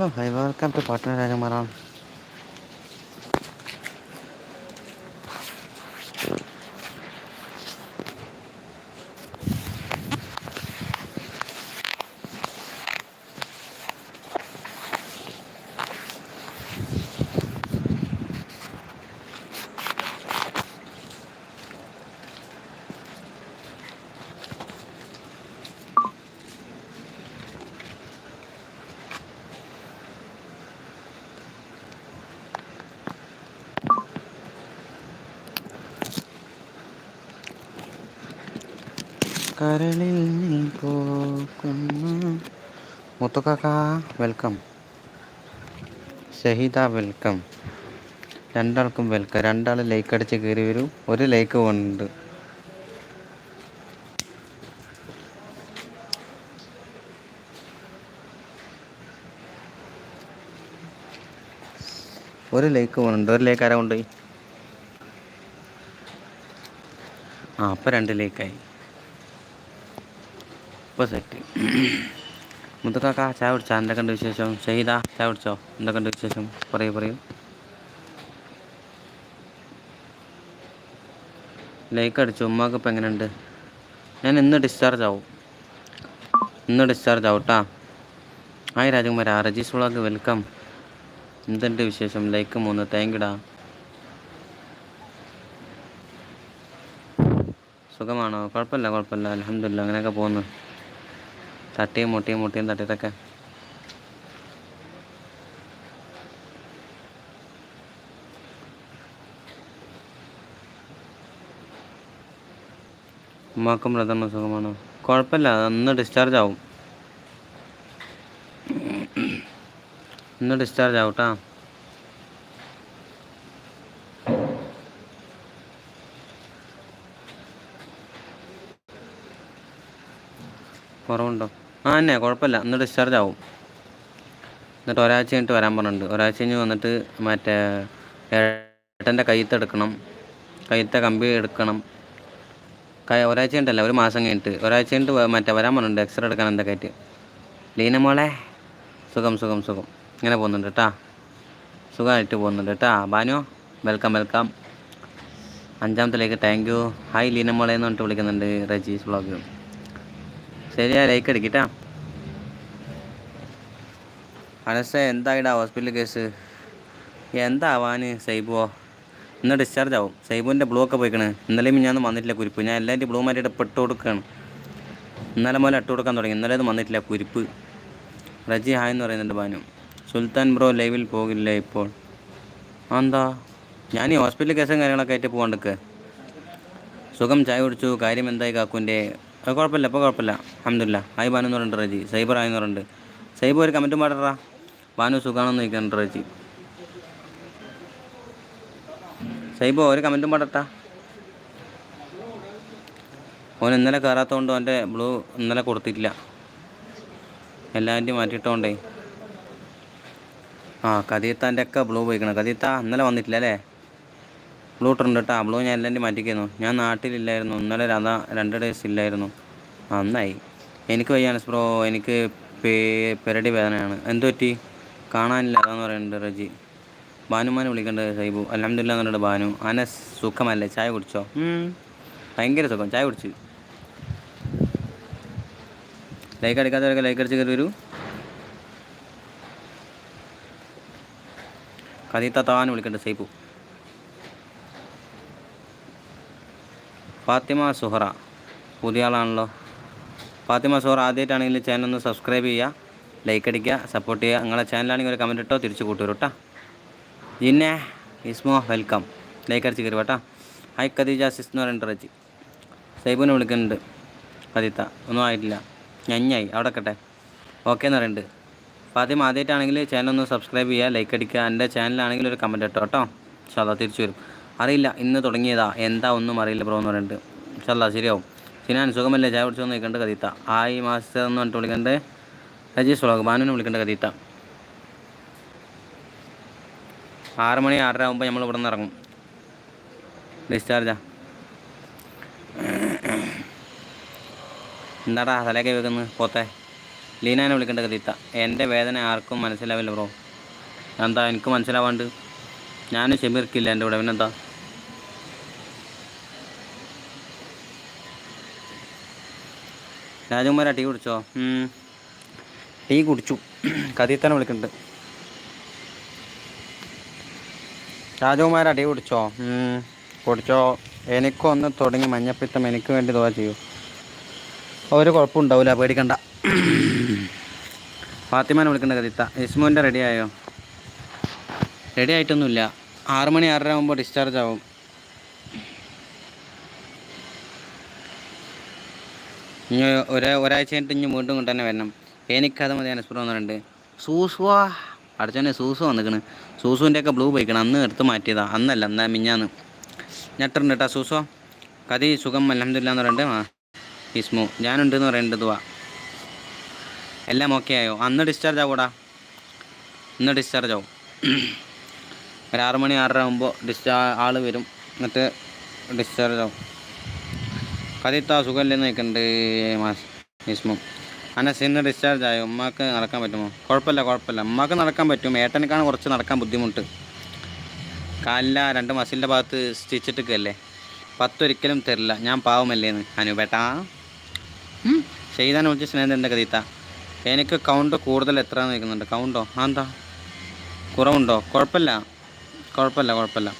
Hello hi welcome to പാട്ട് രാജകുമാറാണ് കരളിൽ നീ പോകുന്നു. മുത്തുക്കാക്ക വെൽക്കം ഷഹീദ വെൽക്കം രണ്ടാൾക്കും വെൽക്കം രണ്ടാൾ ലൈക്ക് അടിച്ച് കയറി വരും. ഒരു ലൈക്ക് ഉണ്ട്. ഒരു ലൈക്ക് പോകുന്നുണ്ട് ഒരു ലൈക്ക് ആരാ കൊണ്ടുപോയി? ആ അപ്പം രണ്ട് ലൈക്കായി ഇപ്പോൾ സെറ്റ് മുത്തക്കാക്ക ചായ കുടിച്ചാ? എന്തൊക്കെയുണ്ട് വിശേഷം? ഷഹീദ ചായ കുടിച്ചോ? എന്തൊക്കെയുണ്ട് വിശേഷം? പറയൂ പറയൂ. ലൈക്ക് അടിച്ചു. ഉമ്മാക്ക് ഇപ്പം എങ്ങനെയുണ്ട്? ഞാൻ ഇന്ന് ഡിസ്ചാർജ് ആവും. ഇന്ന് ഡിസ്ചാർജ് ആവും കേട്ടാ ഹായ് രാജകുമാരാ. റജീസ് വ്ളോഗ് വെൽക്കം എന്തുണ്ട് വിശേഷം? ലൈക്ക് മൂന്ന്. താങ്ക് യുടാ സുഖമാണോ? കുഴപ്പമില്ല കുഴപ്പമില്ല. അലഹമില്ല അങ്ങനെയൊക്കെ പോകുന്നു. തട്ടിയും മുട്ടിയും മുട്ടിയും തട്ടിയിട്ടൊക്കെ ഉമ്മാക്കും ബ്രദറിനും സുഖമാണ്. കുഴപ്പമില്ല അന്ന് ഡിസ്ചാർജ് ആവും. ഇന്ന് ഡിസ്ചാർജ് ആവും കേട്ടോ കുറവുണ്ടോ? ആ തന്നെ കുഴപ്പമില്ല. ഇന്ന് ഡിസ്ചാർജ് ആവും. എന്നിട്ട് ഒരാഴ്ച കഴിഞ്ഞിട്ട് വരാൻ പറഞ്ഞിട്ടുണ്ട്. ഒരാഴ്ച കഴിഞ്ഞ് വന്നിട്ട് മറ്റേ ഏട്ടന്റെ കയ്യത്ത് എടുക്കണം. കയ്യത്തെ കമ്പി എടുക്കണം. ഒരാഴ്ച കഴിഞ്ഞിട്ടല്ല ഒരു മാസം കഴിഞ്ഞിട്ട്. ഒരാഴ്ച കഴിഞ്ഞിട്ട് മറ്റേ വരാൻ പറഞ്ഞിട്ടുണ്ട്. എക്സ്റേ എടുക്കാൻ എന്തൊക്കെ ആയിട്ട് ലീന മോളെ സുഖം സുഖം സുഖം. ഇങ്ങനെ പോകുന്നുണ്ട് കേട്ടാ സുഖമായിട്ട് പോകുന്നുണ്ട് കേട്ടാ ബാനു വെൽക്കം വെൽക്കം അഞ്ചാമത്തിലേക്ക് താങ്ക് യു ഹായ് ലീന മോളെ എന്ന് പറഞ്ഞിട്ട് വിളിക്കുന്നുണ്ട്. റജീസ് വ്ളോഗ് ശരിയാ ലൈക്ക് അടിക്കട്ടാ അനസ എന്തായിടാ ഹോസ്പിറ്റൽ കേസ് എന്താവാന് സൈബുവോ ഇന്ന് ഡിസ്ചാർജ് ആവും. സൈബുവിന്റെ ബ്ലൂ ഒക്കെ പോയിക്കണ്. ഇന്നലെയും ഞാനൊന്നും വന്നിട്ടില്ല കുരിപ്പ്. ഞാൻ എല്ലാവരും ബ്ലൂ മാറ്റിയിട്ട് ഇപ്പം ഇട്ട് കൊടുക്കുകയാണ്. ഇന്നലെ മുതൽ ഇട്ട് കൊടുക്കാൻ തുടങ്ങി. ഇന്നലെ ഒന്നും വന്നിട്ടില്ല കുരിപ്പ്. റജി ഹായ് എന്ന് പറയുന്നുണ്ട് ബാനു സുൽത്താൻ ബ്രോ ലൈവിൽ പോകില്ല ഇപ്പോൾ? എന്താ ഞാൻ ഈ ഹോസ്പിറ്റൽ കേസും കാര്യങ്ങളൊക്കെ ആയിട്ട് പോകാണ്ടിരിക്കുക സുഖം ചായ കുടിച്ചു. കാര്യം എന്തായി കാക്കുന്റെ അത് കുഴപ്പമില്ല ഇപ്പോൾ കുഴപ്പമില്ല. അഹമ്മദില്ല ഹായ് ബാനു എന്ന് പറഞ്ഞിട്ട് റജി. സൈബർ ആയി എന്ന് പറഞ്ഞിട്ട് സൈബർ ഒരു കമന്റും പാടറാ. ബാനു സുഖാണെന്ന് ചോദിക്കുന്നുണ്ട് റജി. സൈബോ ഒരു കമന്റും പാടട്ടാ. ഓൻ ഇന്നലെ കയറാത്തതുകൊണ്ട് അവന്റെ ബ്ലൂ ഇന്നലെ കൊടുത്തിട്ടില്ല. എല്ലാവരുടെയും മാറ്റിയിട്ടോണ്ടേ. ആ കതിയത്താന്റെ ഒക്കെ ബ്ലൂ പോയിക്കണം. കതീത്ത ഇന്നലെ വന്നിട്ടില്ല അല്ലേ? ബ്ലൂ ഇട്ടുണ്ട് കേട്ടോ ബ്ലൂ ഞാൻ എല്ലാവരും മാറ്റിക്കുന്നു. ഞാൻ നാട്ടിലില്ലായിരുന്നു. ഇന്നലെ അതാ രണ്ട് ഡേയ്സ് ഇല്ലായിരുന്നു. നന്നായി. എനിക്ക് വയ്യാണ് ബ്രോ. എനിക്ക് പെരടി വേദനയാണ്. എന്ത് പറ്റി? കാണാനില്ല. അതാന്ന് പറയുന്നുണ്ട് റജി. ബാനുമാനെ വിളിക്കേണ്ടത് സൈബു. അലഹമില്ല എന്നുണ്ട് ബാനു അനസ് സുഖമല്ലേ? ചായ കുടിച്ചോ. ഭയങ്കര സുഖം. ചായ കുടിച്ച്. ലൈക്ക് അടിക്കാത്തവരൊക്കെ ലൈക്ക് അടിച്ച് കയറി വരൂ. കഥീത്ത താൻ വിളിക്കേണ്ടത് സൈബു. ഫാത്തിമ സുഹറ. പുതിയ ആളാണല്ലോ. ഫാത്തിമ സുഹറ ആദ്യമായിട്ടാണെങ്കിൽ ചാനൽ ഒന്ന് സബ്സ്ക്രൈബ് ചെയ്യുക ലൈക്ക് അടിക്കുക സപ്പോർട്ട് ചെയ്യുക. നിങ്ങളെ ചാനലാണെങ്കിൽ ഒരു കമന്റ് ഇട്ടോ തിരിച്ചു കൂട്ടുവരും കേട്ടോ ഇസ്മോ വെൽക്കം ലൈക്ക് അടിച്ച് കയറി കേട്ടോ ഹായ് ഖദീജ സിസ് എന്ന് പറയുന്നത് റജി. സൈബുവിനെ വിളിക്കുന്നുണ്ട്. കദീത്ത ഒന്നും ആയിട്ടില്ല. ഞഞ്ഞായി. അവിടെ കട്ടെ ഓക്കെ എന്ന് പറയുന്നുണ്ട്. ഫാത്തിമ ആദ്യമായിട്ടാണെങ്കിൽ ചാനൽ ഒന്ന് സബ്സ്ക്രൈബ് ചെയ്യുക ലൈക്ക് അടിക്കുക. എന്റെ ചാനലാണെങ്കിൽ ഒരു കമന്റ് ഇട്ടോ കേട്ടോ സാധാ തിരിച്ചു വരും. അറിയില്ല ഇന്ന് തുടങ്ങിയതാ. എന്താ ഒന്നും അറിയില്ല ബ്രോ എന്ന് പറഞ്ഞിട്ട്. ചല്ല ശരിയാവും. സിനാൻ സുഖമല്ലേ? ചായ കുടിച്ചു ചോദിക്കേണ്ട കഥീത്ത ആയി മാസ്റ്റർ എന്ന് പറഞ്ഞിട്ട് വിളിക്കേണ്ടത് രജീഷ് വ്ളോഗ് ബാനുവിനെ വിളിക്കേണ്ട കഥീത്ത ആറ് മണി ആറര ആകുമ്പോൾ നമ്മൾ ഇവിടെ നിന്ന് ഇറങ്ങും. ഡിസ്ചാർജാ. എന്താടാ തലയൊക്കെ വെക്കുന്നത് പോത്തെ. ലീനാനെ വിളിക്കേണ്ട കഥീത്ത എന്റെ വേദന ആർക്കും മനസ്സിലാവില്ല ബ്രോ. എന്താ എനിക്ക് മനസ്സിലാവാണ്ട്. ഞാൻ ഷെമീർക്കില്ല എന്റെ ഇവിടെ പിന്നെന്താ? രാജകുമാരാ ടീ കുടിച്ചോ. ടീ കുടിച്ചു. കഥീത്തനെ വിളിക്കുന്നുണ്ട്. രാജകുമാരാ ടീ കുടിച്ചോ. കുടിച്ചോ. എനിക്കൊന്ന് തുടങ്ങി മഞ്ഞപ്പിത്തം എനിക്ക് വേണ്ടി ദോശ ചെയ്യൂ. ഒരു കുഴപ്പമുണ്ടാവില്ല പേടിക്കണ്ട. ഫാത്തിമാനെ വിളിക്കേണ്ട കഥിത്ത ഇസ്മുവിന്റെ റെഡി ആയോ? റെഡി ആയിട്ടൊന്നുമില്ല. ആറ് മണി ആറര ആകുമ്പോൾ ഡിസ്ചാർജ് ആവും. ഇനി ഒരേ ഒരാഴ്ച കഴിഞ്ഞിട്ട് ഇനി വീണ്ടും കൊണ്ട് തന്നെ വരണം. എനിക്കത് മതി അനസ്പ്രോ വന്നിട്ടുണ്ട്. സൂസുവാ അടച്ചോനെ സൂസു വന്നിക്കണ്. സൂസുവിന്റെ ഒക്കെ ബ്ലൂ പോയിക്കണം. അന്ന് എടുത്ത് മാറ്റിയതാ. അന്നല്ല എന്നാ മിഞ്ഞാന്ന്. ഞെട്ടുണ്ട് കേട്ടോ സൂസോ കതി സുഖം അലഹമില്ല എന്ന് പറയുന്നുണ്ട്. ആ ഇസ്മു ഞാനുണ്ട് എന്ന് പറയുന്നുണ്ട് വാ. എല്ലാം ഓക്കെ ആയോ? അന്ന് ഡിസ്ചാർജ് ആകൂടാ ഇന്ന് ഡിസ്ചാർജ് ആവും. ഒരു ആറ് മണി ആറര ആകുമ്പോൾ ഡിസ്ചാ ആൾ വരും. എന്നിട്ട് ഡിസ്ചാർജ് ആവും. കതിത്ത സുഖമില്ലെന്ന് നിൽക്കുന്നുണ്ട് ഇസ്മു അനസ് ഇന്ന് ഡിസ്ചാർജ് ആയോ? ഉമ്മാക്ക് നടക്കാൻ പറ്റുമോ? കുഴപ്പമില്ല കുഴപ്പമില്ല. ഉമ്മാക്ക് നടക്കാൻ പറ്റും. ഏട്ടനക്കാണ് കുറച്ച് നടക്കാൻ ബുദ്ധിമുട്ട്. കാലില രണ്ട് മസിലിന്റെ ഭാഗത്ത് സ്റ്റിച്ചിട്ടൊക്കെയല്ലേ പത്തൊരിക്കലും തരില്ല. ഞാൻ പാവമല്ലേന്ന്. അനുപേട്ടാ ചെയ്താൻ വിളിച്ച സ്നേഹം എന്റെ കഥീത്ത എനിക്ക് കൗണ്ട് കൂടുതൽ എത്ര നിൽക്കുന്നുണ്ട് കൗണ്ടോ ആ എന്താ? കുറവുണ്ടോ? കുഴപ്പമില്ല. കുഴപ്പമില്ല കുഴപ്പമില്ല.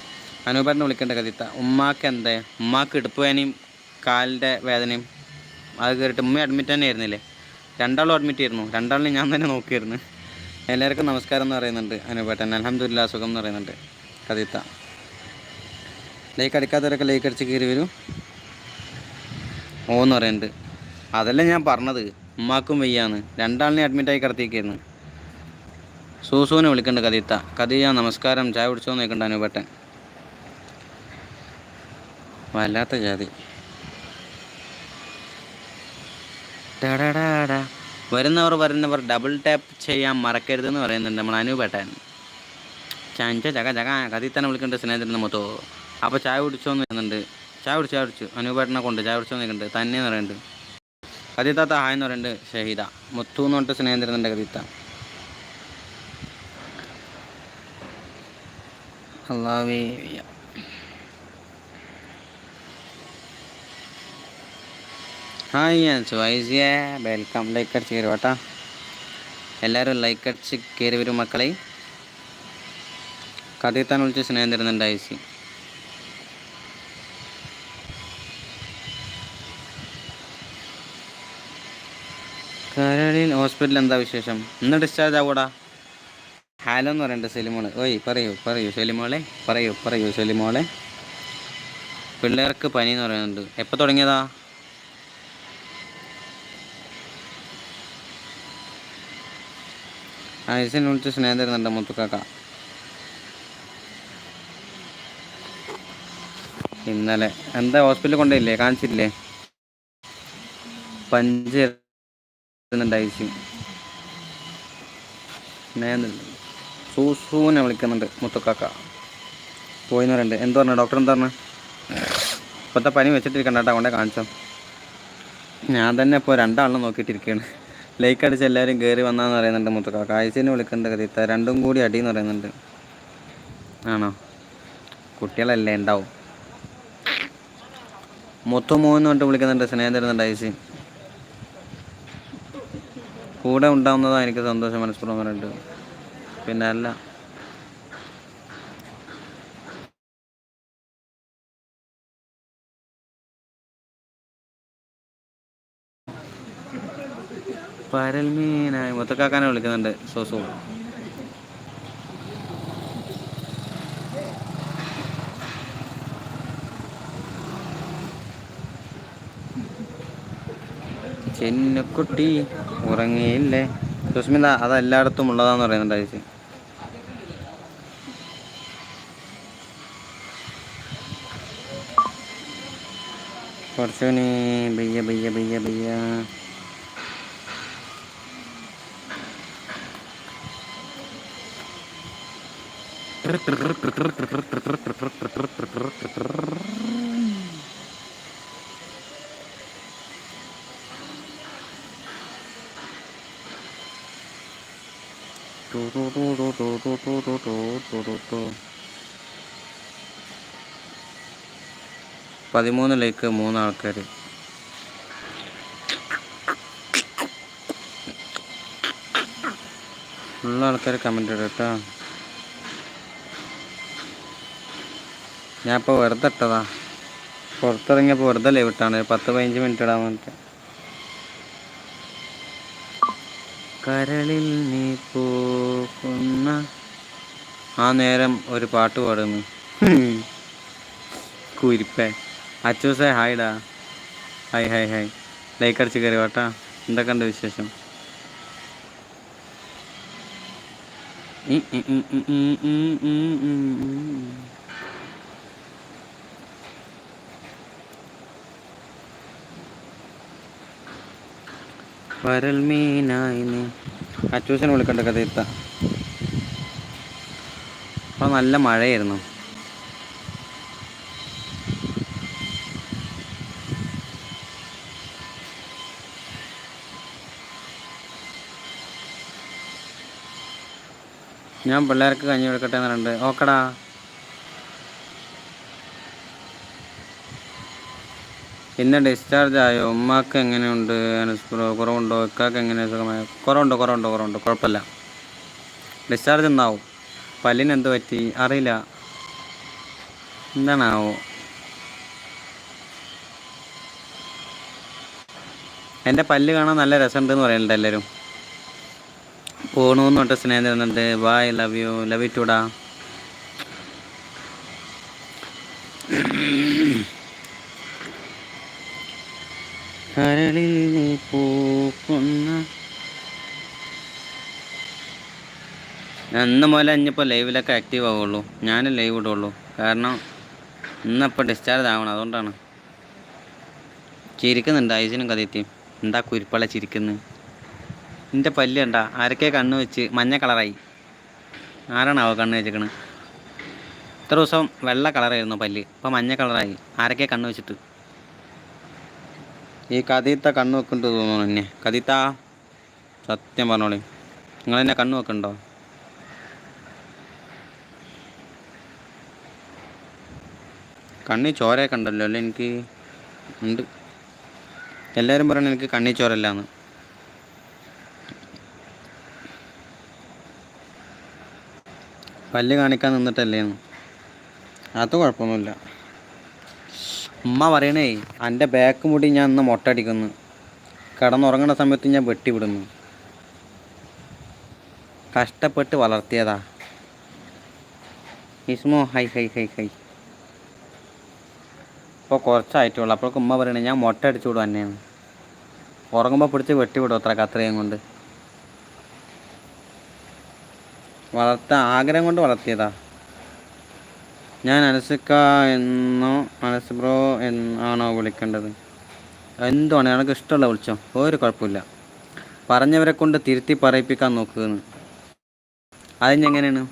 അനൂപേട്ടനെ വിളിക്കേണ്ട കഥീത്ത ഉമ്മാക്ക് എന്തേ? ഉമ്മാക്ക് ഇടുപ്പ് വേനയും കാലിന്റെ വേദനയും അത് കയറിയിട്ട് ഉമ്മ അഡ്മിറ്റ് തന്നെ ആയിരുന്നില്ലേ? രണ്ടാളും അഡ്മിറ്റ് ആയിരുന്നു രണ്ടാളിനെ ഞാൻ തന്നെ നോക്കിയിരുന്നു. എല്ലാവർക്കും നമസ്കാരം എന്ന് പറയുന്നുണ്ട് അനുപേട്ടൻ. അലഹമ്മദില്ല സുഖം എന്ന് പറയുന്നുണ്ട്. കഥീത്ത ലൈക്ക് അടിക്കാത്തവരൊക്കെ ലൈക്ക് അടിച്ച് കയറി വരും. ഓ എന്ന് പറയുന്നുണ്ട്. അതല്ല ഞാൻ പറഞ്ഞത്. ഉമ്മാക്കും വയ്യാന്ന്. രണ്ടാളിനെ അഡ്മിറ്റായി കിടത്തിയിരിക്കുന്നു സൂസുവിനെ വിളിക്കണ്ട കഥീത്ത കഥീയ നമസ്കാരം. ചായ കുടിച്ചോ നോക്കണ്ട അനുപേട്ടൻ. വല്ലാത്ത ജാതി. വരുന്നവർ വരുന്നവർ ഡബിൾ ടാപ്പ് ചെയ്യാൻ മറക്കരുത് എന്ന് പറയുന്നുണ്ട് നമ്മൾ അനുപേട്ടൻ. ചാഞ്ച ചക ചക കഥീത്തനെ വിളിക്കുന്നുണ്ട് സ്നേഹത്തിന്റെ മൊത്തോ. അപ്പോൾ ചായ കുടിച്ചോ എന്ന് പറയുന്നുണ്ട്. ചായ കുടിച്ചു ചായ കുടിച്ചു. അനുപേട്ടനെ കൊണ്ട് ചായ കുടിച്ചോന്ന് നിൽക്കുന്നുണ്ട് തന്നെ എന്ന് പറയുന്നുണ്ട്. കഥീത്താത്ത ഹായ് എന്ന് പറയുന്നുണ്ട് ഷഹീദ. മുത്തു എന്ന് പറഞ്ഞിട്ട് സ്നേഹം തരുന്നുണ്ട് കതിത്ത അള്ളാവേ ഹായ് ഞാൻ സുവൈസിയ. വെൽക്കം ലൈക്ക് അടിച്ച് കയറി കേട്ടാ. എല്ലാവരും ലൈക്ക് അടിച്ച് കയറി വരും മക്കളെ. കഥയെത്താൻ വിളിച്ച് സ്നേഹം തരുന്നുണ്ട് ഐ സി കരളിൽ ഹോസ്പിറ്റലിൽ എന്താ വിശേഷം? ഇന്ന് ഡിസ്ചാർജ് ആവൂടാ. ഹലോ എന്ന് പറയണ്ട സെലിമോൾ. ഓയ് പറയൂ പറയൂ സെലിമോളെ പറയൂ പറയൂ സെലിമോളെ. പിള്ളേർക്ക് പനി എന്ന് പറയുന്നുണ്ട്. എപ്പോൾ തുടങ്ങിയതാ? ഐസിനെ വിളിച്ച് സ്നേഹം തരുന്നുണ്ട് മുത്തുക്കാക്ക. ഇന്നലെ എന്താ ഹോസ്പിറ്റലിൽ കൊണ്ടുപോയില്ലേ? കാണിച്ചില്ലേ പഞ്ച് ഐസി സൂസൂനെ വിളിക്കുന്നുണ്ട് മുത്തുക്കാക്ക. പോയി എന്ന് പറയുന്നുണ്ട് എന്ത് പറഞ്ഞു? ഡോക്ടർ എന്താ പറഞ്ഞു? ഇപ്പോഴത്തെ പനി വെച്ചിട്ടിരിക്കണ്ട കൊണ്ടേ കാണിച്ചോ. ഞാൻ തന്നെ ഇപ്പോൾ രണ്ടാളിനെ നോക്കിയിട്ടിരിക്കുകയാണ് ലൈക്ക് അടിച്ച് എല്ലാവരും കയറി വന്നാന്ന് പറയുന്നുണ്ട് മുത്തുക്കാക്ക ആയിസിനെ വിളിക്കുന്നുണ്ട് കഥീത്ത രണ്ടും കൂടി അടിയെന്ന് പറയുന്നുണ്ട്. ആണോ? കുട്ടികളല്ലേ ഉണ്ടാവും. മൊത്തം മൂന്ന് തൊട്ട് വിളിക്കുന്നുണ്ട്. സ്നേഹം തരുന്നുണ്ട് ഐസി. കൂടെ ഉണ്ടാവുന്നതാണ് എനിക്ക് സന്തോഷം പറഞ്ഞിട്ട്. പിന്നെ അല്ല. പരൽമീനായി മുത്തക്കാക്കാനെ വിളിക്കുന്നുണ്ട്. സോസു ചെന്നക്കുട്ടി ഉറങ്ങിയില്ലേ? സുസ്മിത അത് എല്ലായിടത്തും ഉള്ളതാന്ന് പറയുന്നുണ്ട് ചേച്ചി കുറച്ചു ബയ്യ ബയ്യ ബയ്യ ബയ്യ. പതിമൂന്ന് ലൈക്ക് മൂന്ന് ആൾക്കാർ ഉള്ള ആൾക്കാർ കമന്റ് ഇടാം കേട്ടോ. ഞാൻ ഇപ്പോൾ വെറുതെ ഇട്ടതാ പുറത്തിറങ്ങിയപ്പോൾ വെറുതെ ലൈവ് ഇട്ടാണ്. പത്ത് പതിനഞ്ച് മിനിറ്റ് ഇടാൻ വേണ്ടിട്ട്. കരളിൽ നീ പോകുന്ന ആ നേരം ഒരു പാട്ട് പാടുന്നു. കുരിപ്പേ. അച്ചൂസേ ഹായ്ഡാ ഹായ് ഹായ് ഹായ് ലൈക്ക് അടിച്ച് കയറി വാട്ടാ എന്തൊക്കെ ഉണ്ട് വിശേഷം ഉം. വരൽ മീനായി അച്ചൂസിനെ വിളിക്കണ്ട കഥ എത്ത അപ്പോൾ നല്ല മഴയായിരുന്നു. ഞാൻ പിള്ളേർക്ക് കഞ്ഞി കൊടുക്കട്ടെ എന്ന് പറഞ്ഞിട്ട് ഓക്കടാ. പിന്നെ ഡിസ്ചാർജ് ആയോ? ഉമ്മാക്ക് എങ്ങനെയുണ്ട്? കുറവുണ്ടോ? ഇക്കാക്ക് എങ്ങനെ സുഖമായോ? കുറവുണ്ടോ കുറവുണ്ടോ കുറവുണ്ടോ? കുഴപ്പമില്ല. ഡിസ്ചാർജ് എന്നാവും. പല്ലിന് എന്ത് പറ്റി? അറിയില്ല. എന്താണാവോ? എന്റെ പല്ല് കാണാൻ നല്ല രസമുണ്ടെന്ന് പറയുന്നുണ്ട് എല്ലാവരും. പോണൂന്ന് പറഞ്ഞിട്ട് സ്നേഹം തരുന്നുണ്ട്. Bye love you love you ടൂടാ കരളിൽ നീ പൂക്കുന്ന അന്ന് മുതൽ ഇനിയിപ്പോൾ ലൈവിലൊക്കെ ആക്റ്റീവ് ആവുള്ളൂ. ഞാൻ ലൈവ് ഇടുള്ളൂ. കാരണം ഇന്നിപ്പോൾ ഡിസ്ചാർജ് ആവണം. അതുകൊണ്ടാണ്. ചിരിക്കുന്നുണ്ട്. ഐസിനും കഥയെത്തിയും. എന്താ കുരിപ്പള ചിരിക്കുന്നത് എന്റെ പല്ല് കണ്ട ആരൊക്കെ കണ്ണ് വെച്ച് മഞ്ഞ കളറായി. ആരാണാവോ കണ്ണ് വെച്ചേക്കണ്? ഇത്ര ദിവസം വെള്ള കളറായിരുന്നു പല്ല്. ഇപ്പം മഞ്ഞ കളറായി. ആരൊക്കെ കണ്ണ് വെച്ചിട്ട്. ഈ കഥീത്ത കണ്ണ് വെക്കുന്നുണ്ട് തോന്നുന്നു എന്നെ കഥീത്ത സത്യം പറഞ്ഞോളി. നിങ്ങൾ എന്നെ കണ്ണു വെക്കുന്നുണ്ടോ കണ്ണി ചോരയൊക്കെ ഉണ്ടല്ലോ അല്ലേ എനിക്ക്? ഉണ്ട്. എല്ലാവരും പറയണ എനിക്ക് കണ്ണി ചോരല്ലാന്ന് പല്ല് കാണിക്കാൻ നിന്നിട്ടല്ലേന്ന്. അത് കുഴപ്പമൊന്നുമില്ല. ഉമ്മ പറയണേ എന്റെ ബാക്ക് മുടി ഞാൻ ഇന്ന് മൊട്ടടിക്കുന്നു കിടന്നുറങ്ങുന്ന സമയത്ത് ഞാൻ വെട്ടിവിടുന്നു. കഷ്ടപ്പെട്ട് വളർത്തിയതാ. ഇസ്മോ ഹൈ ഹൈ ഹൈ ഹൈ. ഇപ്പോൾ കുറച്ചായിട്ടുള്ളൂ. അപ്പോഴേക്കും ഉമ്മ പറയണേ ഞാൻ മൊട്ട അടിച്ചു വിടും തന്നെയാണ് ഉറങ്ങുമ്പോൾ പിടിച്ച് വെട്ടിവിടും അത്ര കത്രയും കൊണ്ട്. വളർത്ത ആഗ്രഹം കൊണ്ട് വളർത്തിയതാ. ഞാൻ അനസിക്ക എന്നോ അനസ് ബ്രോ എന്നാണോ വിളിക്കേണ്ടത്? എന്തുവാണ്? എനിക്ക് ഇഷ്ടമുള്ള വിളിച്ചോ? ഒരു കുഴപ്പമില്ല. പറഞ്ഞവരെ കൊണ്ട് തിരുത്തി പറയിപ്പിക്കാൻ നോക്കുകയെന്ന് അതിനെങ്ങനെയാണ്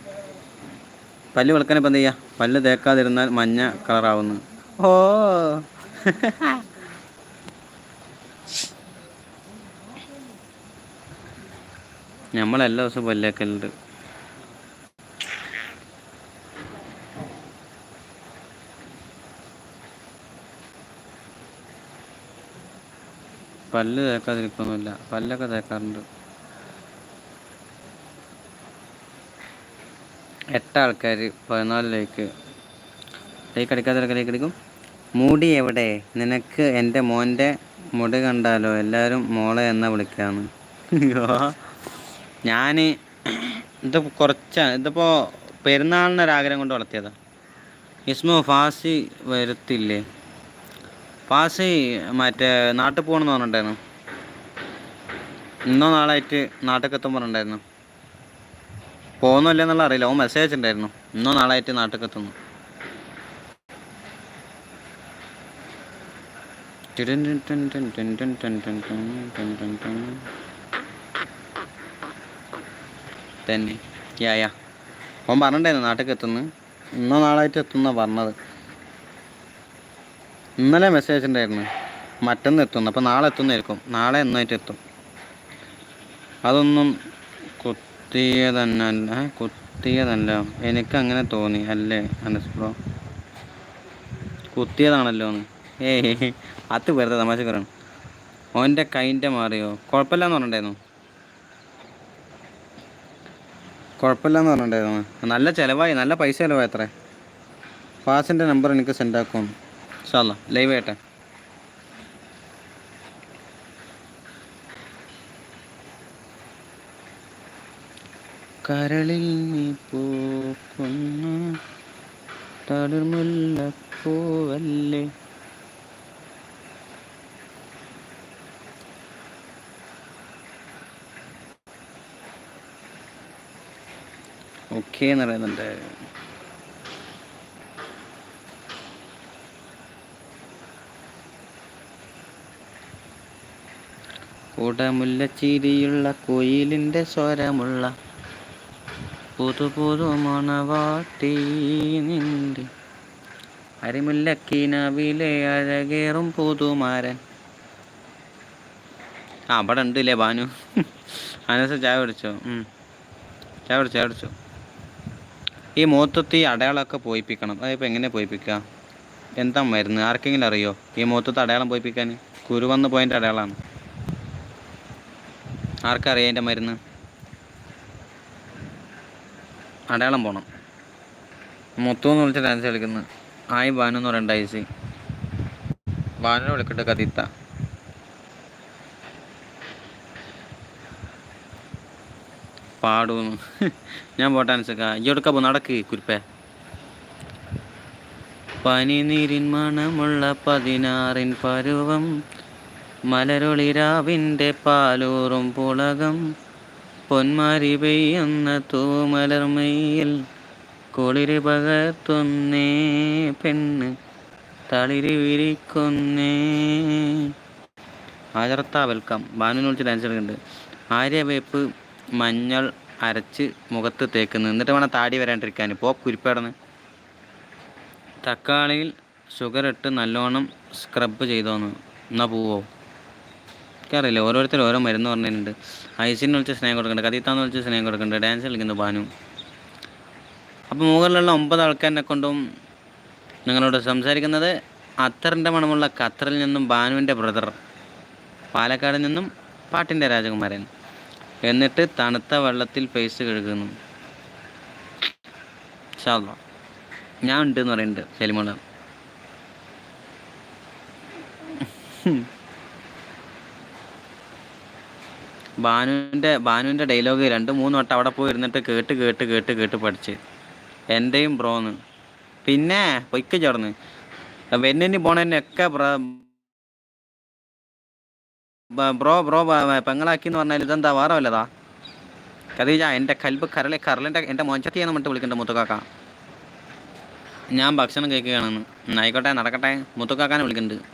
പല്ല് വെളുക്കാൻ ഇപ്പം എന്ത് ചെയ്യുക പല്ല് തേക്കാതിരുന്നാൽ മഞ്ഞ കളറാവുന്നു. ഓ. നമ്മളെല്ലാ ദിവസവും പല്ലേക്കലുണ്ട് പല്ല് തേക്കാതിരിക്കൊന്നുമില്ല പല്ലൊക്കെ തേക്കാറുണ്ട്. എട്ട് ആൾക്കാർ പതിനാല് ലൈക്ക് ലൈക്ക് അടിക്കാത്തവരൊക്കെ ലൈക്ക് അടിക്കും. മുടി എവിടെ? നിനക്ക് എന്റെ മോന്റെ മുടി കണ്ടാലോ? എല്ലാവരും മോളെ എന്നാ വിളിക്കാന്ന്. ഞാൻ ഇത് കുറച്ചാണ് ഇതിപ്പോൾ പെരുന്നാളിനൊരാഗ്രഹം കൊണ്ട് വളർത്തിയതാണ് ഇസ്മു ഫാസി വരുത്തില്ലേ? ഫാസി മറ്റേ നാട്ടിൽ പോകണമെന്ന് പറഞ്ഞിട്ടുണ്ടായിരുന്നു. ഇന്നോ നാളായിട്ട് നാട്ടിൽ എത്തും പറഞ്ഞിട്ടുണ്ടായിരുന്നു. പോകുന്നില്ല എന്നുള്ള അറിയില്ല. ഓ മെസ്സേജ് ഉണ്ടായിരുന്നു ഇന്നോ നാളായിട്ട് നാട്ടിൽ എത്തുന്നു തന്നെ. യാ ഓൻ പറഞ്ഞിട്ടുണ്ടായിരുന്നു നാട്ടിൽ എത്തുന്നു ഇന്നോ നാളായിട്ട് എത്തുന്ന പറഞ്ഞത്. ഇന്നലെ മെസ്സേജ് ഉണ്ടായിരുന്നു മറ്റന്ന് എത്തുന്നു. അപ്പോൾ നാളെ എത്തുന്നതായിരിക്കും. നാളെ എന്നായിട്ട് എത്തും. അതൊന്നും കുത്തിയതന്നല്ല കുത്തിയതല്ല. എനിക്ക് അങ്ങനെ തോന്നി. അല്ലേ അനസ് ബ്രോ? കുത്തിയതാണല്ലോ എന്ന്. ഏയ് അത് വെറുതെ തമാശ കയറണം ഓന്റെ കൈന്റെ മാറിയോ? കുഴപ്പമില്ല എന്ന് പറഞ്ഞിട്ടുണ്ടായിരുന്നു. കുഴപ്പമില്ല എന്ന് പറഞ്ഞിട്ടുണ്ടായിരുന്നു. നല്ല ചിലവായി. നല്ല പൈസ ചിലവായി അത്രേ. പാസിന്റെ നമ്പർ എനിക്ക് സെൻഡ് ആക്കും ഇൻഷാല്ല ലൈവ് ആയിട്ടെ. കരളിൽ നീ പൂക്കുന്ന തളിർമുല്ലപ്പൂവല്ലേ ഓക്കെ എന്ന് പറയുന്നുണ്ട്. കൂടമുല്ലച്ചിരിയുള്ള കുയിലിന്റെ സ്വരമുള്ള പുതു പുതു മണവാട്ടി നിന്റെ അരിമുല്ലക്കിനവിലെ അഴകേറും പുതുമാരൻ. ആ അവിടെ ഉണ്ടല്ലേ ബാനു? അനസ ചായ കുടിച്ചോ. ചായ കുടിച്ചോ ചായ കുടിച്ചോ? ഈ മൂത്തത്ത് ഈ അടയാളമൊക്കെ പോയിപ്പിക്കണം. അതിപ്പോൾ എങ്ങനെ പോയിപ്പിക്കുക എന്താ മരുന്ന്? ആർക്കെങ്കിലും അറിയോ ഈ മൂത്തത്ത് അടയാളം പോയിപ്പിക്കാൻ? കുരുവന്ന് പോയതിന്റെ അടയാളമാണ് ആർക്കറിയാം അതിന്റെ മരുന്ന്? അടയാളം പോണം. മൊത്തം എന്ന് വിളിച്ച ഡാൻസ് കളിക്കുന്നത് ആയി ബാനു എന്ന് പറയണ്ട ഐസി ബാനു വിളിക്കട്ടെ കതിത്ത പാടൂന്ന് ഞാൻ പോട്ടെ അനുസരിക്ക ഈ എടുക്കാൻ നടക്ക് കുരിപ്പേ. പനിനീരിൻ മണമുള്ള പതിനാറിൻ പരുവം മലരൊളിരാവിന്റെ പാലൂറും പുളകം പൊന്മാരി പെയ്യുന്ന തൂമലർമയിൽ കുളിര് പകർത്തുന്നേ പെണ്ണ് തളിരി വിരിക്കുന്നേ. ആചർത്ത വെൽക്കം. ബാനുവിനെ വിളിച്ച് ഡാൻസ് കളിക്കുന്നുണ്ട്. ആര്യവേപ്പ് മഞ്ഞൾ അരച്ച് മുഖത്ത് തേക്കുന്നു. എന്നിട്ട് വേണം താടി വരാണ്ടിരിക്കാൻ. ഇപ്പോൾ കുരിപ്പടന്ന്. തക്കാളിയിൽ ഷുഗർ ഇട്ട് നല്ലോണം സ്ക്രബ് ചെയ്തോന്ന്. എന്നാൽ പോവോ? എനിക്കറിയില്ല. ഓരോരുത്തർ ഓരോ മരുന്ന് പറഞ്ഞിട്ടുണ്ട്. ഐസിനെ വിളിച്ച് സ്നേഹം കൊടുക്കുന്നുണ്ട് കതീത്താന്ന് വിളിച്ച് സ്നേഹം കൊടുക്കുന്നുണ്ട് ഡാൻസ് കളിക്കുന്നു ബാനു. അപ്പോൾ മുകളിലുള്ള ഒമ്പത് ആൾക്കാരിനെ കൊണ്ടും നിങ്ങളോട് സംസാരിക്കുന്നത് അത്തറിന്റെ മണമുള്ള ഖത്തറിൽ നിന്നും ബാനുവിന്റെ ബ്രദർ പാലക്കാട് നിന്നും പാട്ടിന്റെ രാജകുമാരൻ. എന്നിട്ട് തണുത്ത വെള്ളത്തിൽ പേസ് കഴുകുന്നു. ഞാൻ ഉണ്ട് എന്ന് പറയുന്നുണ്ട് സെലിമോള ബാനുവിന്റെ ബാനുവിന്റെ ഡയലോഗ് രണ്ട് മൂന്ന് വട്ടം അവിടെ പോയി ഇരുന്നിട്ട് കേട്ട് കേട്ട് കേട്ട് കേട്ട് പഠിച്ച്. എന്റെയും ബ്രോന്ന്. പിന്നെ പൊയ്ക്ക് ചേർന്ന്. വെന്നിന് പോണതിനൊക്കെ ബ്രോ ബ്രോ പെങ്ങളാക്കി എന്ന് പറഞ്ഞാൽ ഇതെന്താ വേറെ വല്ലതാ? കതീജ എന്റെ കൽബ് കരളെ കരളിന്റെ എന്റെ മൊഞ്ചത്തിയെന്ന് പറഞ്ഞിട്ട് വിളിക്കണ്ട മുത്തുക്കാക്ക. ഞാൻ ഭക്ഷണം കഴിക്കുകയാണെന്ന്. ആയിക്കോട്ടെ നടക്കട്ടെ മുത്തുക്കാക്കാനെ വിളിക്കുന്നുണ്ട്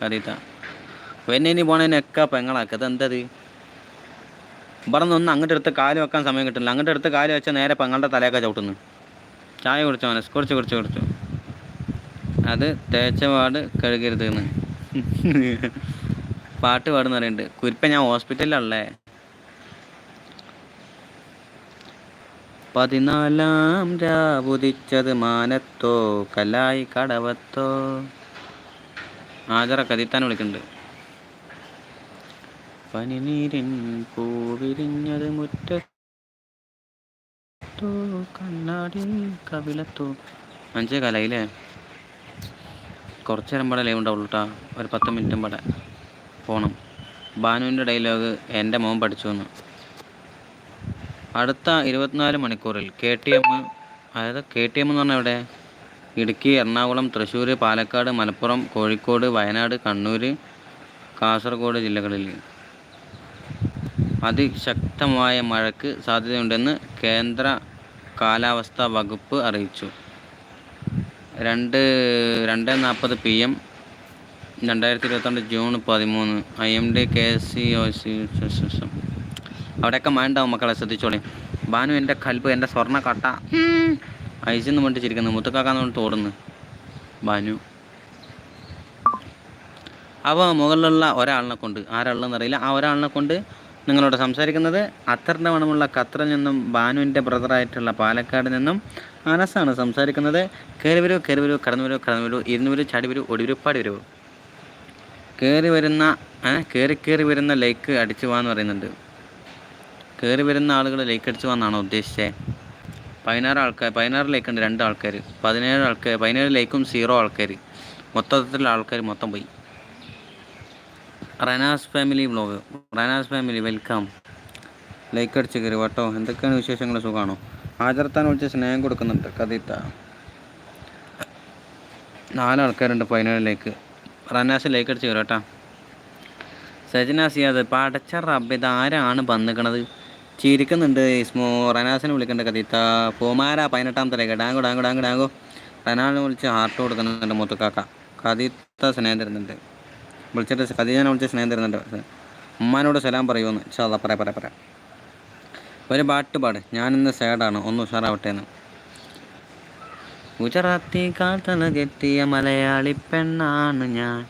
കതീത്ത വെന്നിനി പോണതിനൊക്കെ പെങ്ങളാക്കി. ഇതെന്തത്? ഇവിടെ നിന്ന് അങ്ങോട്ട് എടുത്ത് കാൽ വെക്കാൻ സമയം കിട്ടില്ല അങ്ങോട്ട് എടുത്ത് കാൽ വെച്ചാൽ നേരെ പെങ്ങളുടെ തലയൊക്കെ ചവിട്ടുന്നു. ചായ കുടിച്ചോ മനസ്സ് കുറച്ച് കുറച്ച് കുറച്ചു അത് തേച്ചപാട് കഴുകരുത് എന്ന്. പാട്ട് പാടുന്ന പറയുന്നുണ്ട്. കുരിപ്പ ഞാൻ ഹോസ്പിറ്റലിലല്ലേ പതിനാലാം രാവുദിച്ചത് മാനത്തോ കലായി കടവത്തോ. ആചാര കതിത്താൻ വിളിക്കുന്നുണ്ട്. പനിനീരിൻ പൂവിരിഞ്ഞത് മുറ്റത്തോ കണ്ണാടി കവിളത്തോ അഞ്ചേ കലയില്ലേ? കുറച്ച് നേരം പടം ലൈവ് ഉണ്ടാവുള്ളൂ കേട്ടോ ഒരു പത്ത് മിനിറ്റും പടം പോണം. ബാനുവിന്റെ ഡയലോഗ് എന്റെ മോൻ പഠിച്ചു എന്ന് അടുത്ത ഇരുപത്തിനാല് മണിക്കൂറിൽ കെ ടി എം അതായത് കെ ടി എം എന്ന് പറഞ്ഞാൽ എവിടെ? ഇടുക്കി എറണാകുളം തൃശ്ശൂർ പാലക്കാട് മലപ്പുറം കോഴിക്കോട് വയനാട് കണ്ണൂർ കാസർഗോഡ് ജില്ലകളിൽ. അതിശക്തമായ മഴയ്ക്ക് സാധ്യതയുണ്ടെന്ന് കേന്ദ്ര കാലാവസ്ഥാ വകുപ്പ് അറിയിച്ചു. രണ്ട് രണ്ട് നാൽപ്പത് പി എം രണ്ടായിരത്തി ഇരുപത്തിരണ്ട് ജൂൺ പതിമൂന്ന്. I M D K S C O C അവിടെയൊക്കെ മഴ ഉണ്ടാവും മക്കളെ ശ്രദ്ധിച്ചോളി. ബാനു എന്റെ കൽപ്പ് എന്റെ സ്വർണ കട്ട ഐസിന്ന് വേണ്ടി ചിരിക്കുന്നു മുത്തുക്കാക്കാന്ന് കൊണ്ട് ബാനു. അവ മുകളിലുള്ള ഒരാളിനെ കൊണ്ട് ആരാളെന്ന് അറിയില്ല. ആ ഒരാളിനെ കൊണ്ട് നിങ്ങളോട് സംസാരിക്കുന്നത് അത്തറിന്റെ മണമുള്ള ഖത്തറിൽ നിന്നും ബാനുവിന്റെ ബ്രദറായിട്ടുള്ള പാലക്കാട് നിന്നും അനസാണ് സംസാരിക്കുന്നത്. കയറി വരൂ കയറി വരൂ കടന്നു വരൂ കടന്നു വരൂ ഇരുന്ന് വരൂ ചാടി വരൂ ഒടി വരൂ പാടി വരൂ. കയറി വരുന്ന കയറി കയറി വരുന്ന ലൈക്ക് അടിച്ചു പോകാന്ന് പറയുന്നുണ്ട്. കയറി വരുന്ന ആളുകൾ ലൈക്ക് അടിച്ചു പോകാന്നാണോ ഉദ്ദേശിച്ചത് പതിനാറ് ആൾക്കാർ പതിനാറ് ലൈക്ക് ഉണ്ട് രണ്ട് ആൾക്കാർ പതിനേഴ് ആൾക്കാർ പതിനേഴ് ലൈക്കും സീറോ ആൾക്കാർ മൊത്തത്തിലുള്ള ആൾക്കാർ മൊത്തം പോയി. Ranas family vlog Ranas family welcome. Like അടിച്ച് കയറി കേട്ടോ എന്തൊക്കെയാണ് വിശേഷങ്ങൾ സുഖമാണോ ആചർത്താൻ വിളിച്ച് സ്നേഹം കൊടുക്കുന്നുണ്ട്. കഥീത്ത നാലാൾക്കാരുണ്ട് പതിനേഴിലേക്ക് റനാസ് ലൈക്ക് അടിച്ച് കയറി കേട്ടോ സജന സിയാദ് പടച്ച റബ്ബ് ഇത് ആരാണ് വന്നിക്കണത്? ചിരിക്കുന്നുണ്ട് ഇസ്മോ. റനാസിനെ വിളിക്കേണ്ട കഥീത്ത പൂമാര പതിനെട്ടാം തലേക്ക് ഡാങ്കോ ഡാങ്കോ ഡാങ്കോ ഡാങ്കോ. റനാലിനെ വിളിച്ച് ഹാർട്ട് കൊടുക്കുന്നുണ്ട് മുത്തുക്കാക്ക. കഥീത്ത സ്നേഹം തരുന്നുണ്ട്. വിളിച്ചിട്ട് ഖദീജനെ വിളിച്ച് സ്നേഹം തരുന്നുണ്ട്. ഉമ്മാനോട് സലാം പറയുമെന്ന്. ചാ പറയാം പറയാം പറ ഒരു പാട്ട് പാട് ഞാനിന്ന് സാഡാണ്. ഒന്ന് ഉഷാറാവട്ടെ എന്ന്. ഗുജറാത്തി കാത്തല കെട്ടിയ മലയാളി പെണ്ണാണ് ഞാൻ.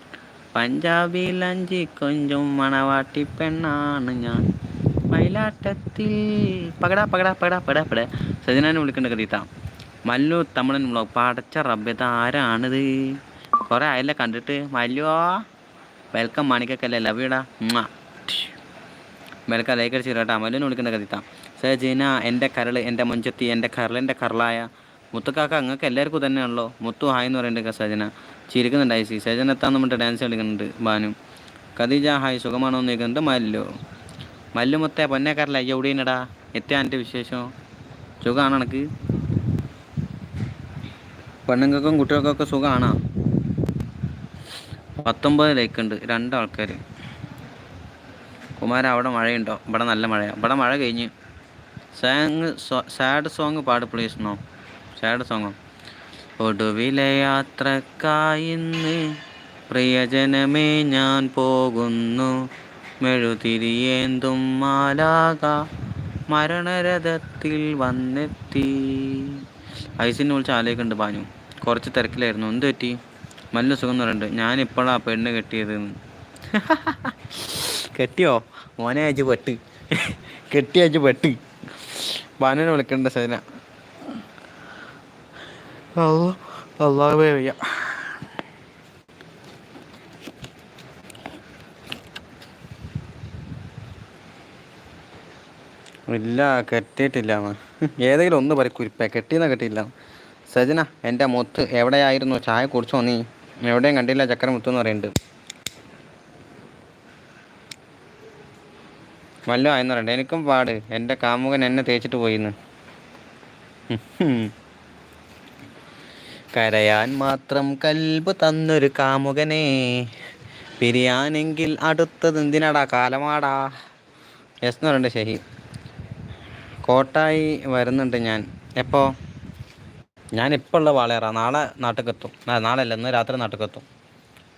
പഞ്ചാബിൽ അഞ്ചി കൊഞ്ചും മണവാട്ടി പെണ്ണാണ് ഞാൻ. മയിലാട്ടത്തിൽ പകടാ പകടാ പകടാ പകടാ പട സജനാനെ വിളിക്കേണ്ട കഥീത്ത മല്ലു തമിഴൻ വ്ളോഗ് പടച്ച റബ്ബത്ത് ആരാണിത്? കുറേ ആയില്ല കണ്ടിട്ട്. മല്ലുവോ വെൽക്കം മാണിക്കക്കല്ലേ? ലവ് മെൽക്ക വെൽക്കം ലൈക്ക് അടിച്ച് കേട്ടോ. വിളിക്കുന്ന വിളിക്കേണ്ട കഥീത്ത ജീന എന്റെ കരൾ എന്റെ മുഞ്ചത്തി എന്റെ കരളിന്റെ കരളായ മുത്തുക്കാക്ക അങ്ങക്ക് എല്ലാവർക്കും തന്നെയാണല്ലോ മുത്തു ഹായ് എന്ന് പറയുന്നുണ്ട് സജന. ചിരിക്കുന്നുണ്ട് സി സജന എത്താൻ നമ്മുടെ ഡാൻസ് കളിക്കുന്നുണ്ട് ബാനു ഖദീജ ഹായ് സുഖമാണോ എന്ന് ചോദിക്കുന്നുണ്ട് മല്ലു. മല്ലു മുത്തേ പൊന്നേക്കാരല്ല അയ്യോ എവിടെയാണടാ എത്തിയാ എന്റെ വിശേഷം? സുഖമാണ് എനിക്ക് പെണ്ണുങ്ങൾക്കും കുട്ടികൾക്കൊക്കെ സുഖമാണോ? പത്തൊമ്പത് ലൈക്ക് ഉണ്ട്. രണ്ടാൾക്കാർ കുമാര അവിടെ മഴയുണ്ടോ? ഇവിടെ നല്ല മഴയാണ് ഇവിടെ മഴ കഴിഞ്ഞ്. സാങ് സാഡ് സോങ് പാട് പ്ലീസ് നോ സാഡ് സോങ്ങോ ഒടുവിലെ യാത്രക്കായിന്ന് പ്രിയജനമേ ഞാൻ പോകുന്നു. മെഴുതിരിയേന്തും മാലാക മരണരഥത്തിൽ വന്നെത്തി. ഐസിനെ വിളിച്ച് ആലോചിക്കുന്നുണ്ട് പാഞ്ഞു കുറച്ച് തിരക്കിലായിരുന്നു. എന്ത് പറ്റി നല്ല സുഖം എന്ന് പറയുന്നുണ്ട്. ഞാനിപ്പോഴാ പെണ്ണ് കെട്ടിയത് കെട്ടിയോ? മോനെ അയച്ച് പെട്ട്. കെട്ടി അയച്ച് പെട്ട്. ബാനനെ വിളിക്കണ്ട സജന. ഇല്ല കെട്ടിയിട്ടില്ല. ഏതെങ്കിലും ഒന്ന് പറ കുരിപ്പ. കെട്ടിയെന്നാ കെട്ടിയില്ല. സജന എന്റെ മുത്ത് എവിടെയായിരുന്നു? ചായ കുടിച്ചോ നീ? എവിടെയും കണ്ടില്ല ചക്കര മുത്തു എന്ന് പറയുന്നുണ്ട്. വല്ലോ ആയെന്ന് പറയണ്ട. എനിക്കും പാട്. എന്റെ കാമുകൻ എന്നെ തേച്ചിട്ട് പോയിന്ന്. കരയാൻ മാത്രം കൽബ് തന്നൊരു കാമുകനെ. പിരിയാനെങ്കിൽ അടുത്തത് എന്തിനാടാ? കാലമാടാ. യെസ് എന്ന് പറയണ്ട ശരി. കോട്ടായി വരുന്നുണ്ട് ഞാൻ. എപ്പോൾ ഞാൻ ഇപ്പോൾ ഉള്ള വാളയാറ. നാളെ നാട്ടിലെത്തും നാളെ അല്ല ഇന്ന് രാത്രി നാട്ടിലെത്തും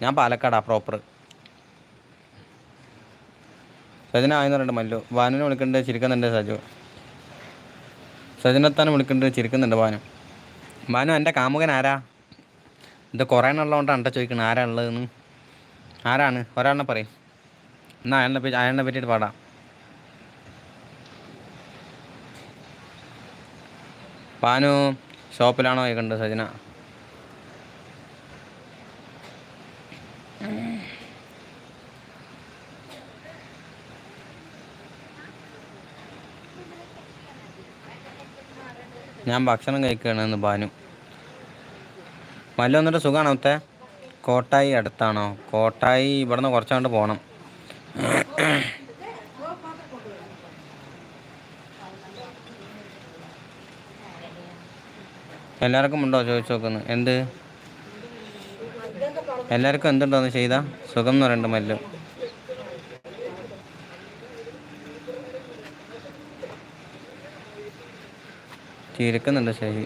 ഞാൻ പാലക്കാടാ പ്രോപ്പർ സജന ആയെന്ന് മല്ലു വാനനെ വിളിക്കുന്നുണ്ട് ചിരിക്കുന്നുണ്ട് സജു. സജനത്താനെ വിളിക്കുന്നുണ്ട് ചിരിക്കുന്നുണ്ട് വാനു വാനു എന്റെ കാമുകൻ ആരാ? ഇത് കുറേ എണ്ണമുള്ളതുകൊണ്ടാണ് എന്റെ ചോദിക്കുന്നത് ആരാ ഉള്ളതെന്ന്? ആരാണ്? ഒരാളിനെ പറയും. എന്നാൽ അയാളിനെ പറ്റി അയാളിനെ പറ്റിയിട്ട് പാടാം. പാനു ഷോപ്പിലാണോ കേൾക്കേണ്ടത് സജന? ഞാൻ ഭക്ഷണം കഴിക്കുകയാണെന്ന് ബാനു. മല്ല വന്നിട്ട് സുഖമാണോ അവിടുത്തെ? കോട്ടായി അടുത്താണോ? കോട്ടായി ഇവിടുന്ന് കുറച്ചങ്ങോട്ട് പോകണം എല്ലാവർക്കും ഉണ്ടോ? ചോദിച്ചു നോക്കുന്നു. എന്ത്? എല്ലാവർക്കും എന്തുണ്ടോ എന്തുണ്ടോന്ന് ചെയ്ത? സുഖം എന്ന് പറയുന്നുണ്ട് മല്ലു. ചിരിക്കുന്നുണ്ട് ശരി.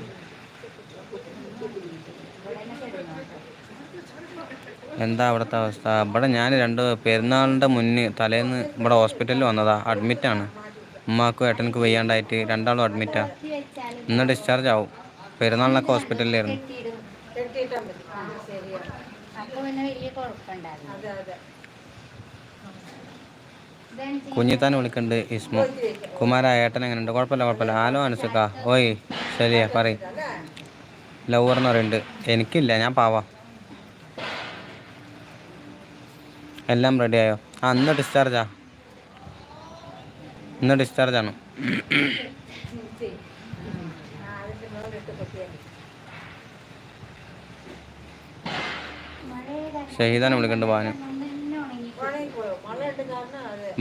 എന്താ അവിടുത്തെ അവസ്ഥ? ഇവിടെ ഞാൻ രണ്ട് പെരുന്നാളിന്റെ മുന്നേ തലേന്ന് ഇവിടെ ഹോസ്പിറ്റലിൽ വന്നതാ. അഡ്മിറ്റാണ് ഉമ്മാക്കും ഏട്ടനക്ക് വയ്യാണ്ടായിട്ട് രണ്ടാളും അഡ്മിറ്റാണ് ഇന്ന് ഡിസ്ചാർജ് ആവും. പെരുന്നാളിനൊക്കെ ഹോസ്പിറ്റലിലായിരുന്നു. കുഞ്ഞിത്താൻ വിളിക്കുന്നുണ്ട് ഇസ്മു. കുമാര ഏട്ടൻ എങ്ങനെയുണ്ട് കുഴപ്പമില്ല കുഴപ്പമില്ല. ആലോ അനുസുക്ക. ഓയ് ശരിയാ പറയും. ലവർ എന്ന് പറയുന്നുണ്ട്. എനിക്കില്ല ഞാൻ പാവാ. എല്ലാം റെഡിയായോ ആ ഇന്ന് ഡിസ്ചാർജാ ഇന്ന് ഡിസ്ചാർജ് ആണ് ഷഹീദാനെ വിളിക്കുന്നുണ്ട് ബാനു.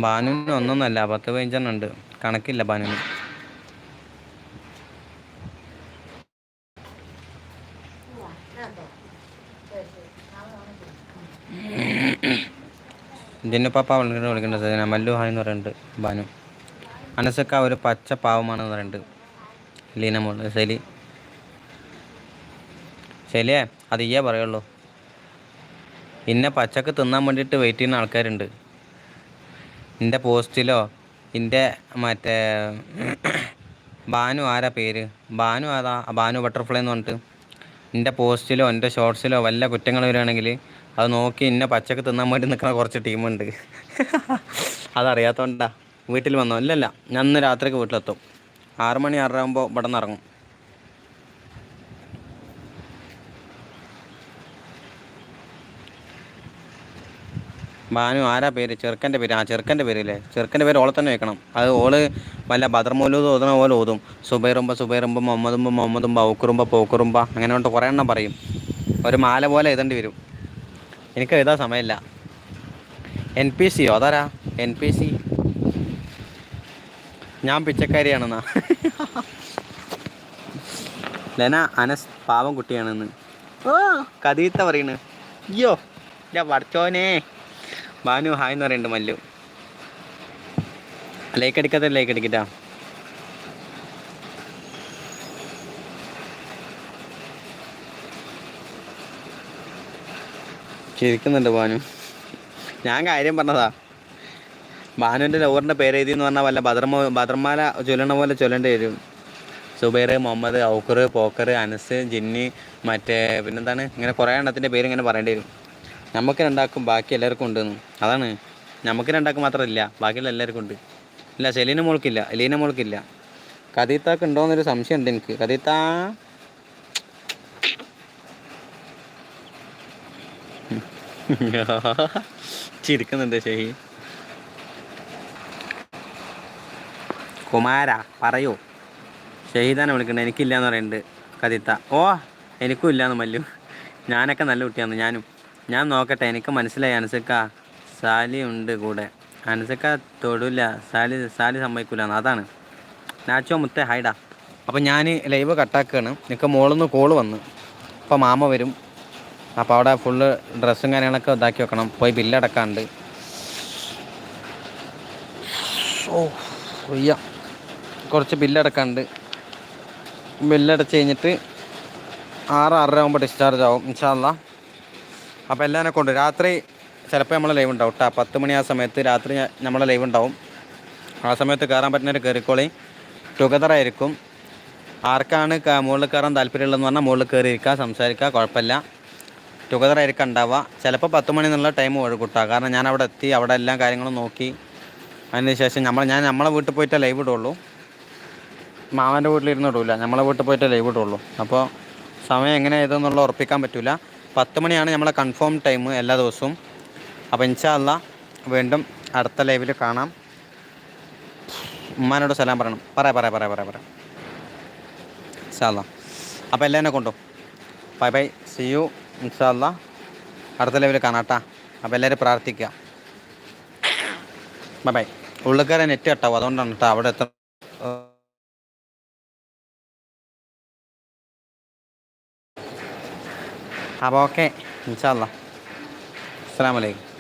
ബാനുവിന് ഒന്നൊന്നല്ല പത്ത് പതിനഞ്ചെണ്ണം ഉണ്ട്. കണക്കില്ല ബാനുവിന്. ഇതിന്റെ പാപ്പ വിളിക്കുന്നത് വിളിക്കേണ്ടത് മല്ലു ഹായ് എന്ന് പറയുന്നുണ്ട് ബാനു. അനസക്ക ഒരു പച്ച പാവമാണെന്ന് പറയുന്നുണ്ട്. ലീന ശലി ശരി. ശരിയേ അത് ഇയ്യേ പറയുള്ളൂ. ഇന്നെ പച്ചക്ക് തിന്നാൻ വേണ്ടിയിട്ട് വെയിറ്റ് ചെയ്യുന്ന ആൾക്കാരുണ്ട്. എന്റെ പോസ്റ്റിലോ എന്റെ മറ്റേ ബാനു ആരാ പേര്? ബാനു ആരാ? ബാനു ബട്ടർഫ്ലൈ എന്ന് പറഞ്ഞിട്ട്. എന്റെ പോസ്റ്റിലോ എന്റെ ഷോർട്സിലോ വല്ല കുറ്റങ്ങൾ വരികയാണെങ്കിൽ അത് നോക്കി ഇന്നെ പച്ചക്ക് തിന്നാൻ വേണ്ടി നിൽക്കുന്ന കുറച്ച് ടീമുണ്ട്. അതറിയാത്തോണ്ടാ വീട്ടിൽ വന്നോ? ഇല്ലല്ല ഞാൻ ഇന്ന് രാത്രിക്ക് വീട്ടിലെത്തും. ആറ് മണി ഇവിടെ നിന്ന് ഇറങ്ങും. ബാനു ആരാ പേര്? ചെറുക്കന്റെ പേര്. ആ ചെറുക്കന്റെ പേരില്ലേ? ചെറുക്കന്റെ പേര് ഓളെ തന്നെ വെക്കണം. അത് ഓൾ വല്ല ബദർമൂലൂത് ഓതുന്ന പോലെ ഓതും. സുബൈറുമ്പ സുബൈറുമ്പ മുഹമ്മദുമ്പ മുഹമ്മദുമ്പ ഔക്കുറുമ്പ പോക്കുറുമ്പ അങ്ങനെ കൊണ്ട് കുറേ എണ്ണം പറയും. ഒരു മാല പോലെ എഴുതേണ്ടി വരും. എനിക്ക് എഴുതാൻ സമയമില്ല. എൻ പി സിയോ? അതാരാ? N P C? ഞാൻ പിച്ചക്കാരിയാണെന്നാ. ലെന അനസ് പാവം കുട്ടിയാണെന്ന്. ഓ. കഥീത്ത പറയണ്. അയ്യോ ഞാൻ പഠിച്ചോനെ ബാനു ഹായ് എന്ന് പറയുന്നുണ്ട് മല്ലു. ലൈക്ക് അടിക്കാത്ത ലൈക്ക് അടിക്കട്ടാ ചിരിക്കുന്നുണ്ട് ബാനു ഞാൻ കാര്യം പറഞ്ഞതാ. ബാനുവിന്റെ ലവറിന്റെ പേര് എഴുതി എന്ന് പറഞ്ഞാൽ വല്ല ഭദ്രമോ ഭദ്രമാല ചൊല്ലണ പോലെ ചൊല്ലേണ്ടി വരും. സുബൈർ മുഹമ്മദ് ഔക്കർ പോക്കർ അനസ് ജിന്നി മറ്റേ പിന്നെന്താണ്? ഇങ്ങനെ കുറേ എണ്ണത്തിന്റെ പേര് ഇങ്ങനെ പറയേണ്ടി വരും. നമുക്ക് രണ്ടാക്കും ബാക്കി എല്ലാവർക്കും ഉണ്ടെന്ന് അതാണ്. നമുക്ക് രണ്ടാക്കും മാത്രമല്ല ബാക്കിയുള്ള എല്ലാവർക്കും ഉണ്ട്. ഇല്ല സെലീന മോൾക്കില്ല എലീന മോൾക്കില്ല. ഉണ്ടോ എന്നൊരു സംശയം ഉണ്ട് എനിക്ക്. കഥീത്ത? ചിരിക്കുന്നുണ്ട് ഷെഹി കുമാര പറയൂ. ഷഹീദാനെ വിളിക്കണ്ട. എനിക്കില്ല എന്ന് പറയുന്നുണ്ട് കഥീത്ത. ഓ എനിക്കും ഇല്ലാന്ന് മല്ലു. ഞാനൊക്കെ നല്ല കുട്ടിയാണ് ഞാനും. ഞാൻ നോക്കട്ടെ എനിക്ക് മനസ്സിലായി അനസക്ക. സാലി ഉണ്ട് കൂടെ. അനസക്ക തൊടില്ല സാലി സാലി സമ്മതിക്കൂല അതാണ്. നാച്ചോ മുത്തേ ഹൈഡാ. അപ്പം ഞാൻ ലൈവ് കട്ടാക്കുകയാണ് എനിക്ക് മോളിൽ നിന്ന് കോൾ വന്ന്. അപ്പോൾ മാമ വരും. അപ്പോൾ അവിടെ ഫുള്ള് ഡ്രസ്സും കാര്യങ്ങളൊക്കെ ഇതാക്കി വെക്കണം. പോയി ബില്ലടക്കാണ്ട് ഓ ഒയ്യ കുറച്ച് ബില്ലടക്കാണ്ട് ബില്ലടച്ച് കഴിഞ്ഞിട്ട് ആറ് ആറര ആകുമ്പോൾ ഡിസ്ചാർജ് ആവും ഇൻഷാല്ല അപ്പോൾ എല്ലാവരെ കൊണ്ട് രാത്രി ചിലപ്പോൾ നമ്മൾ ലൈവ് ഉണ്ടാവും കേട്ടോ പത്ത് മണി ആ സമയത്ത് രാത്രി നമ്മളെ ലൈവ് ഉണ്ടാവും. ആ സമയത്ത് കയറാൻ പറ്റുന്നവർ കയറിക്കോളി ആയിരിക്കും. ആർക്കാണ് മുകളിൽ കയറാൻ താല്പര്യമുള്ളതെന്ന് പറഞ്ഞാൽ മുകളിൽ കയറിയിരിക്കുക സംസാരിക്കുക കുഴപ്പമില്ല. ആയിരിക്കും ഉണ്ടാവുക. ചിലപ്പോൾ പത്ത് മണി എന്നുള്ള ടൈം ഒഴുകൂട്ടുക കാരണം ഞാൻ അവിടെ എത്തി അവിടെ എല്ലാ കാര്യങ്ങളും നോക്കി. അതിന് ശേഷം നമ്മൾ ഞാൻ നമ്മളെ വീട്ടിൽ പോയിട്ടേ ലൈവ് ഇടുള്ളൂ. മാമന്റെ വീട്ടിലിരുന്ന് ഇടൂല. നമ്മളെ വീട്ടിൽ പോയിട്ടേ ലൈവ് ഇടുള്ളൂ. അപ്പോൾ സമയം എങ്ങനെ ഏതെന്നുള്ള ഉറപ്പിക്കാൻ പറ്റില്ല പത്ത് മണിയാണ് നമ്മളെ കൺഫേം ടൈം എല്ലാ ദിവസവും. അപ്പോൾ ഇൻഷാല്ല വീണ്ടും അടുത്ത ലൈവിൽ കാണാം. ഉമ്മാനോട് സലാം പറയണം. പറയാം പറയാം പറയാം പറയാം പറയാം ഇൻഷാല്ല അപ്പോൾ എന്നെ കൊണ്ടു. Bye bye. സി യു ഇൻഷാല്ല അടുത്ത ലൈവിൽ കാണാട്ടാ അപ്പോൾ എല്ലാവരും പ്രാർത്ഥിക്കുക. Bye bye. ഉള്ളിക്കാരെ നെറ്റ് കട്ടാവും. അതുകൊണ്ടാണ് കേട്ടോ അവിടെ എത്ര അപ്പോൾ ഓക്കെ. ഇൻഷാല്ല അസ്സാം വലൈക്കും